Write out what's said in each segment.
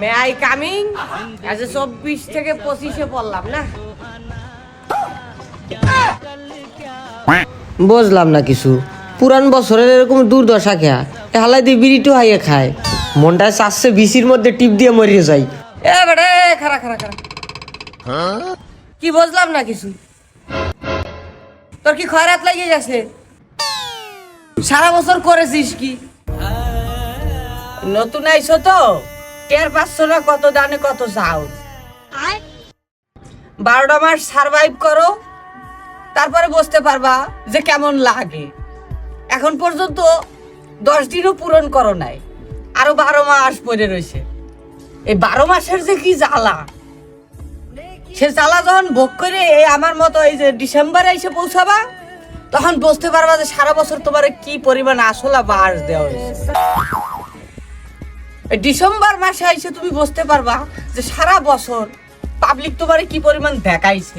May I coming আজ চব্বিশ থেকে পঁচিশে পড়লাম না? বুঝলাম না কিছু। পুরান বছরের এরকম দুর্দশা খেয়া এ হালাই দিয়ে বিড়িটু হাইয়ে খায়। মনটায় চাচ্ছে বিসির মধ্যে টিপ দিয়ে মরিয়ে যায়। এ বেড়ে খারা খারা খারা কি বুঝলাম না কিছু? তোর কি খয়রাত লাগিয়ে গেছে? সারা বছর করেছিস কি? নতুন আইছো তো? টের পাচ্ছ না কত দানে কত চাও? বারোটা মাস সার্ভাইভ করো তারপরে বুঝতে পারবা যে কেমন লাগে। এখন পর্যন্ত দশ দিনও পূরণ করো নাই আরও বারো মাস পরে রয়েছে। এই বারো মাসের যে কি জ্বালা? সে জ্বালা যখন ভোগ করে এই আমার মতো এই যে ডিসেম্বরে এসে পৌঁছাবা তখন বুঝতে পারবা যে সারা বছর তোমার কি পরিমাণ আসলা বাস দেওয়া হয়েছে। ডিসেম্বর মাসে আইসে তুমি বুঝতে পারবা যে সারা বছর পাবলিক তোমারে কি পরিমাণ দেখাইছে।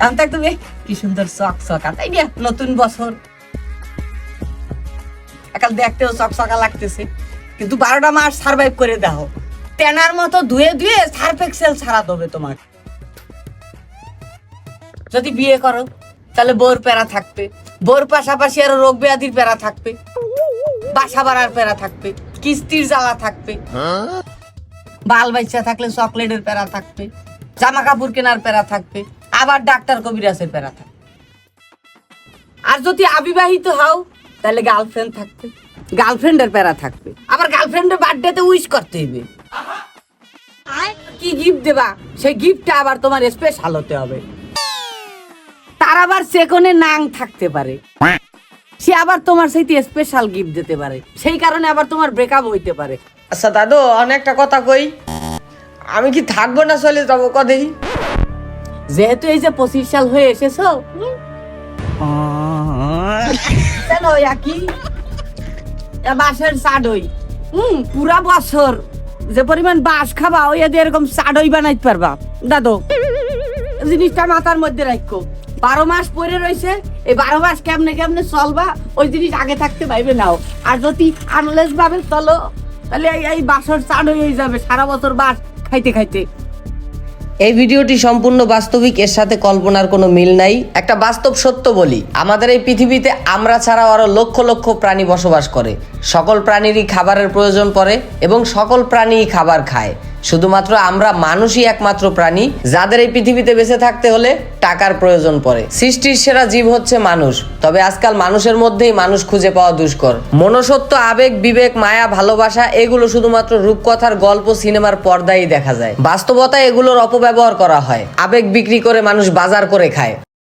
এখন তো তুমি কি সুন্দর চক চকা, তাই না? নতুন বছর। একাল দেখতেও চকচকা লাগতেছে। কিন্তু বারোটা মাস সার্ভাইভ করে দাও টেনার মতো ধুয়ে ধুয়ে সার্ফ এক্সেল ছাড়া দেবে তোমার যদি বিয়ে করো, তাহলে বোর প্যারা থাকবে। বোর পাশাপাশি আরও রোগ ব্যাধির প্যারা থাকবে। বাসা বাড়ার প্যারা থাকবে। কিস্তির জ্বালা থাকবে। বাল বাচ্চা থাকলে চকলেটের প্যারা থাকবে জামা কাপড় কেনার প্যারা থাকবে, আবার ডাক্তার কবিরাজের প্যারা থাকবে। আর যদি অবিবাহিত হও, তাহলে গার্লফ্রেন্ড থাকবে গার্লফ্রেন্ডের প্যারা থাকবে। আবার গার্লফ্রেন্ডের বার্থডেতে উইশ করতে হইবে। কি গিফট দেবা? সেই গিফটটা আবার তোমার স্পেশাল হতে হবে। তার আবার সেকনে নাং থাকতে পারে। সে আবার তোমার সেইটি স্পেশাল গিফট দিতে পারে। সেই কারণে আবার তোমার ব্রেকআপ হইতে পারে। আচ্ছা দাদু অনেকটা কথা কই। আমি কি থাকব না চলে যাব কদেই যেহেতু এই যে পঁচিশ সাল হয়ে এসেছ কেন একই? বাসের চাডই হুম পুরা বছর যে পরিমাণ বাস খাবা ওই এরকম চাডই বানাইতে পারবা। দাদু জিনিসটা মাথার মধ্যে রাখো। বারো মাস পরে রয়েছে, এই বারো মাস কেমনে কেমনে চলবা, ওই জিনিস আগে থাকতে পাইবে নাও। আর যদি আনলেস ভাবে চলো, তাহলে এই- বাসর চাডই হয়ে যাবে, সারা বছর বাস খাইতে খাইতে। এই ভিডিওটি সম্পূর্ণ বাস্তবিক, এর সাথে কল্পনার কোনো মিল নাই। একটা বাস্তব সত্য বলি, আমাদের এই পৃথিবীতে আমরা ছাড়াও আরও লক্ষ লক্ষ প্রাণী বসবাস করে। সকল প্রাণীরই খাবারের প্রয়োজন পড়ে এবং সকল প্রাণীই খাবার খায়। শুধুমাত্র আমরা মানুষই একমাত্র প্রাণী, যাদের এই পৃথিবীতে বেঁচে থাকতে হলে টাকার প্রয়োজন পড়ে। সৃষ্টির সেরা জীব হচ্ছে মানুষ, তবে আজকাল মানুষের মধ্যেই মানুষ খুঁজে পাওয়া দুষ্কর। মনসত্ব আবেগ, বিবেক, মায়া, ভালোবাসা, এগুলো শুধুমাত্র রূপকথার গল্প সিনেমার পর্দায় দেখা যায়। বাস্তবতায় এগুলোর অপব্যবহার করা হয়। আবেগ বিক্রি করে মানুষ বাজার করে খায়।